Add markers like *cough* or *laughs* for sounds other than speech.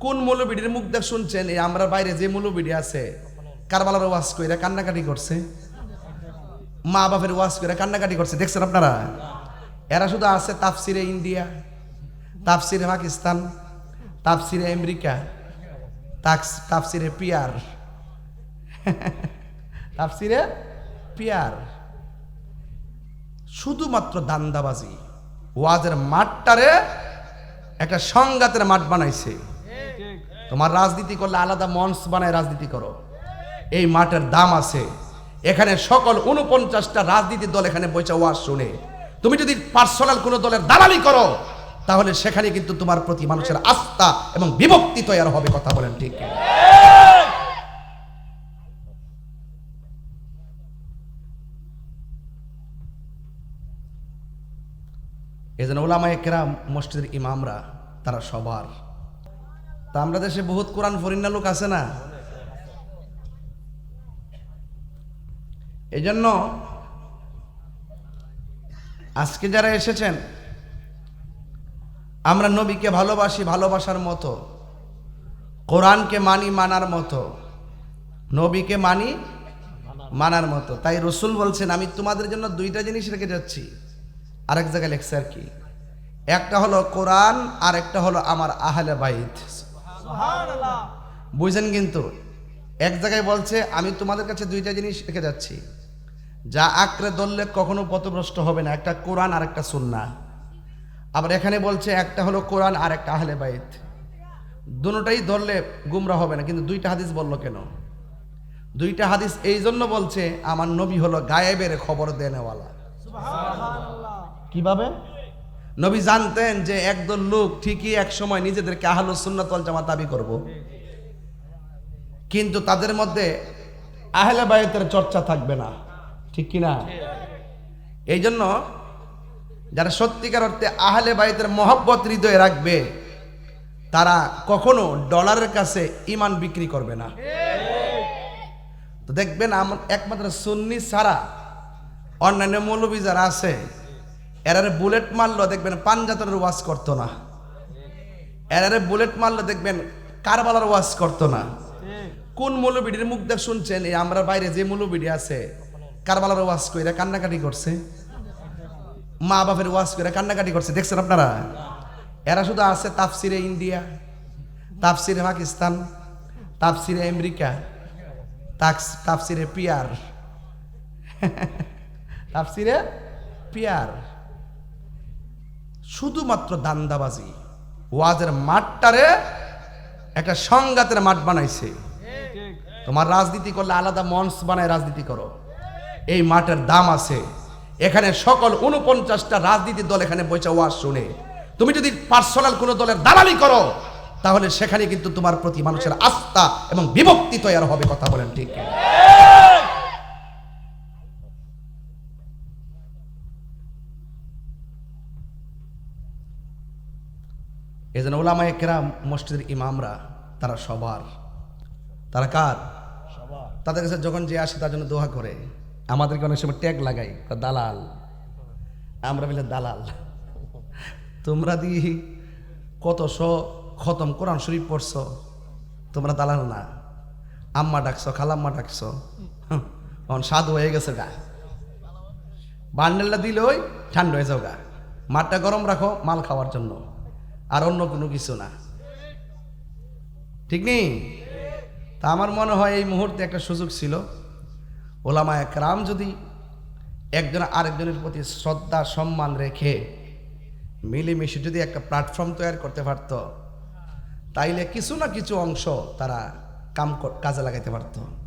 কোন মৌলবিডির মুখ দেখ শুনছেন? এই আমরা বাইরে যে মৌলবিডি আছে কারবালার ওয়াজ কইরা কান্নাকাটি করছে। মা বাপের ওয়াজ করে কান্নাকাটি করছে, দেখছেন আপনারা? এরা শুধু আছে তাফসিরে ইন্ডিয়া, তাফসিরে পাকিস্তান, তাফসিরে আমেরিকা তাফসিরে পিয়ার। *laughs* তাফসিরে পিয়ার। শুধুমাত্র দান্দাবাজি। ওয়াজের মাঠটারে একটা সংঘাতের মাঠ বানাইছে। তোমার রাজনীতি করলে আলাদা মঞ্চ বানায় রাজনীতি করো। এই মাঠের দাম আছে। এখানে সকল উনপঞ্চাশটা রাজনীতি দল এখানে বৈচা ওয়াজ শুনে। তুমি যদি পার্সোনাল কোনো দলের দালালি করো, তাহলে সেখানে কিন্তু তোমার প্রতি মানুষের আস্থা এবং বিভক্তি তৈরি হবে কথা বলেন ঠিক কিনা? এই জন্য ওলামায় কেরাম, মসজিদের ইমামরা, তারা সবার তা আমরা দেশে বহুত কোরআন ফরিন্না লোক আছে না? এই জন্য আজকে যারা এসেছেন, আমরা নবীকে ভালোবাসি ভালোবাসার মতো, কোরআনকে মানি মানার মতো, নবীকে মানি মানার মতো। তাই রসুল বলছেন, আমি তোমাদের জন্য দুইটা জিনিস রেখে যাচ্ছি। আরেক জায়গায় লেখছে আর কি, একটা হলো কোরআন আর একটা হলো আমার আহলে বাইত। বুঝছেন কিন্তু এক জায়গায় বলছে আমি তোমাদের কাছে দুইটা জিনিস রেখে যাচ্ছি। যা আঁকড়ে ধরলে কখনো পথভ্রষ্ট হবে না একটা কোরআন আর একটা সুন্না আবার এখানে বলছে একটা হলো কোরআন আর একটা আহলে বাইত। দুটোটাই ধরলে গুমরা হবে না কিন্তু দুইটা হাদিস বলল কেন? দুইটা হাদিস এই জন্য বলছে আমার নবী হলো গায়েবের খবর দেনেওয়ালা। কীভাবে? নবী জানতেন যে একদল লোক ঠিকই এক সময় নিজেদেরকে আহলু সুন্নাতল জামাত দাবি করব। কিন্তু তাদের মধ্যে আহলে বায়তের চর্চা থাকবে না। ঠিক কি না এই জন্য যারা সত্যিকার অর্থে আহলে বায়তের মহব্বত হৃদয়ে রাখবে, তারা কখনো ডলারের কাছে ইমান বিক্রি করবে না। তো দেখবেন আমার একমাত্র সুন্নি ছাড়া অন্যান্য মৌলবী যারা আছে এরারে বুলেট মারলো, দেখবেন পাঞ্জাতনের ওয়াজ করতো না। এরারে বুলেট মারলো, দেখবেন কারবালার ওয়াজ করতো না। কোন মৌলবিডির মুখ দেখ শুনছেন? এই আমরা বাইরে যে মৌলবিডি আছে, কারবালার ওয়াজ কইরা কান্নাকাটি করছে। মা বাপের ওয়াজ করে কান্নাকাটি করছে, দেখছেন আপনারা? এরা শুধু আছে তাফসিরে ইন্ডিয়া, তাফসিরে পাকিস্তান, তাফসিরে আমেরিকা তাফসিরে পিয়ার। *laughs* তাফসিরে পিয়ার। শুধুমাত্র দান্দাবাজি। ওয়াজের মাঠটারে একটা সংঘাতের মাঠ বানাইছে। তোমার রাজনীতি করলে আলাদা মঞ্চ বানায় রাজনীতি করো। এই মাঠের দাম আছে। এখানে সকল উনপঞ্চাশটা রাজনীতি দল এখানে বৈচা ওয়াজ শুনে। তুমি যদি পার্সোনাল কোনো দলের দালালি করো, তাহলে সেখানে কিন্তু তোমার প্রতি মানুষের আস্থা এবং বিভক্তি তৈরি হবে, কথা বলেন ঠিক এই জন্য ওলামায় কেরাম মসজিদের ইমামরা তারা সবার। তারা কার? তাদের কাছে যখন যে আসে তার জন্য দোয়া করে। আমাদেরকে অনেক সময় ট্যাগ লাগাই দালাল। আমরা বলে দালাল। তোমরা দি কত শ খতম কোরআন শরীফ পড়ছ তোমরা দালাল না। আম্মা ডাকছো খালাম্মা ডাকছো। তখন সাধু হয়ে গেছে গা। বান্ডেলটা দিলে ওই ঠান্ডা হয়ে যাও গা। মাঠটা গরম রাখো মাল খাওয়ার জন্য। আর অন্য কোনো কিছু না। ঠিক নেই? তা আমার মনে হয় এই মুহূর্তে একটা সুযোগ ছিল। ওলামা একরাম যদি একজন আরেকজনের প্রতি শ্রদ্ধা, সম্মান রেখে মিলেমিশে যদি একটা প্ল্যাটফর্ম তৈরি করতে পারত, তাইলে কিছু না কিছু অংশ তারা কাম কাজে লাগাইতে পারতো।